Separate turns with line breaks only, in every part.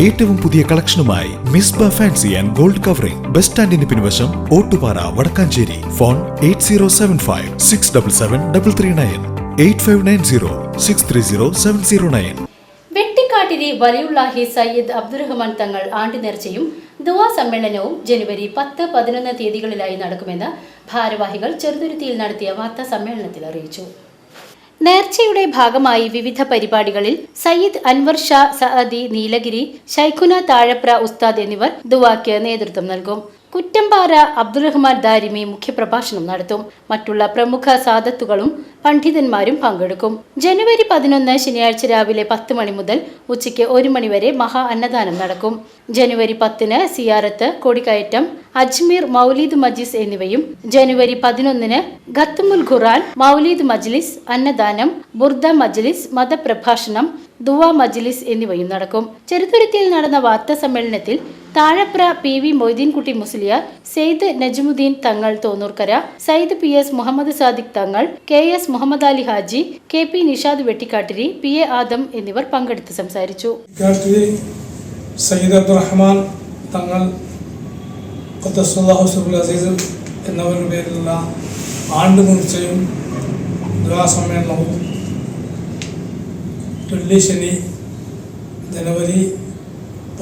ഏറ്റവും പുതിയ കളക്ഷനുമായി Misba fancy and gold covering. Bus സ്റ്റാൻഡിന് പിൻവശം Ottupara Vadakkanchery. Phone eight zero seven five six double seven double three nine. Eight five nine zero six three zero seven zero nine.
Vettikattiri വലിയുള്ളാഹി Sayyid Abdurahman Thangal ആണ്ട് നേർച്ചയും ദുവാ സമ്മേളനവും ജനുവരി പത്ത് പതിനൊന്ന് തീയതികളിലായി നടക്കുമെന്ന് ഭാരവാഹികൾ ചെറുതുരുത്തിയിൽ നടത്തിയ വാർത്താ സമ്മേളനത്തിൽ അറിയിച്ചു. നേർച്ചയുടെ ഭാഗമായി വിവിധ പരിപാടികളിൽ സയ്യിദ് അൻവർ ഷാ സഅദി നീലഗിരി ഷൈഖുന താഴപ്ര ഉസ്താദ് എന്നിവർ ദുവാക്ക് നേതൃത്വം നൽകും. കുറ്റമ്പാറ അബ്ദുറഹ്മാൻ ദാരിമി മുഖ്യപ്രഭാഷണം നടത്തും. മറ്റുള്ള പ്രമുഖ സാധത്തുകളും പണ്ഡിതന്മാരും പങ്കെടുക്കും. ജനുവരി പതിനൊന്ന് ശനിയാഴ്ച രാവിലെ പത്ത് മണി മുതൽ ഉച്ചയ്ക്ക് ഒരു മണി വരെ മഹാ അന്നദാനം നടക്കും. ജനുവരി പത്തിന് സിയാറത്ത് കൊടിക്കയറ്റം അജ്മീർ മൗലീദ് മജ്ലിസ് എന്നിവയും ജനുവരി പതിനൊന്നിന് ഖത്തുമുൽ ഖുറാൻ മൗലീദ് മജ്ലിസ് അന്നദാനം ബുർദ മജ്ലിസ് മതപ്രഭാഷണം ദുവ മജ്ലിസ് എന്നിവയും നടക്കും. ചെറുതുരുത്തിയിൽ നടന്ന വാർത്താ സമ്മേളനത്തിൽ Thazhapra P V Moideenkutty Musliyar Syed Najmuddin Thangal Thonnoorkkara Sayyid P S Muhammad Sadiq Thangal K S Muhammad Ali Haji K P Nishad Vettikattiri P A Adam എന്നിവർ പങ്കെടുത്ത് സംസാരിച്ചു.
സയ്യിദ് അബ്ദുറഹ്മാൻ തങ്ങൾ അസീസ് എന്നവരുടെ പേരിലുള്ള ആണ്ട് മുറിച്ചയും ദുരാസമ്മേളനവും വെള്ളി ശനി ജനുവരി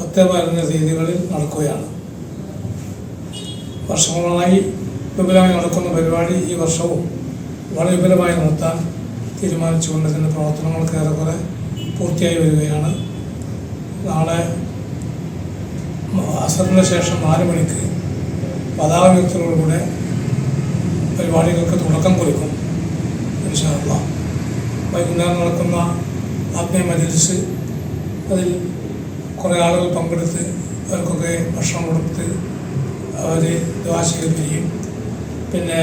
പത്ത് പതിനൊന്ന് തീയതികളിൽ നടക്കുകയാണ്. വർഷങ്ങളായി വിപുലമായി നടക്കുന്ന പരിപാടി ഈ വർഷവും വളരെ വിപുലമായി നടത്താൻ തീരുമാനിച്ചുകൊണ്ട് ഇതിന്റെ പ്രവർത്തനങ്ങൾക്ക് ഏറെക്കുറെ പൂർത്തിയായി വരികയാണ്. നാളെ അസറിന് ശേഷം നാല് മണിക്ക് പതാക ഉയർത്തലോടുകൂടെ പരിപാടികൾക്ക് തുടക്കം കുറിക്കും വൈകുന്നേരം നടക്കുന്ന ആത്മീയ മജലിസ് അതിൽ കുറേ ആളുകൾ പങ്കെടുത്ത് അവർക്കൊക്കെ ഭക്ഷണം കൊടുത്ത് അവർ ദ്വാശീകരിക്കുകയും പിന്നെ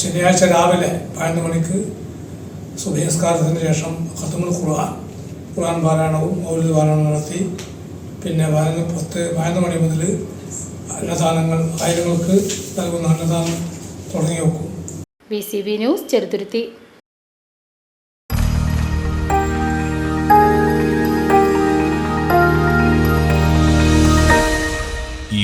ശനിയാഴ്ച രാവിലെ പതിനൊന്ന് മണിക്ക് സുഭയസ്കാരത്തിന് ശേഷം ഖത്തുമുൽ ഖുർആൻ ഖുർആൻ പാരായണവും മൗലിക പാരായണവും നടത്തി. പിന്നെ പതിനൊന്ന് പത്ത് പതിനൊന്ന് മണി മുതൽ അന്നദാനങ്ങൾ ആയിരങ്ങൾക്ക് നൽകുന്ന അന്നദാനം തുടങ്ങി വെക്കും
B C B news Cheruthuruthy.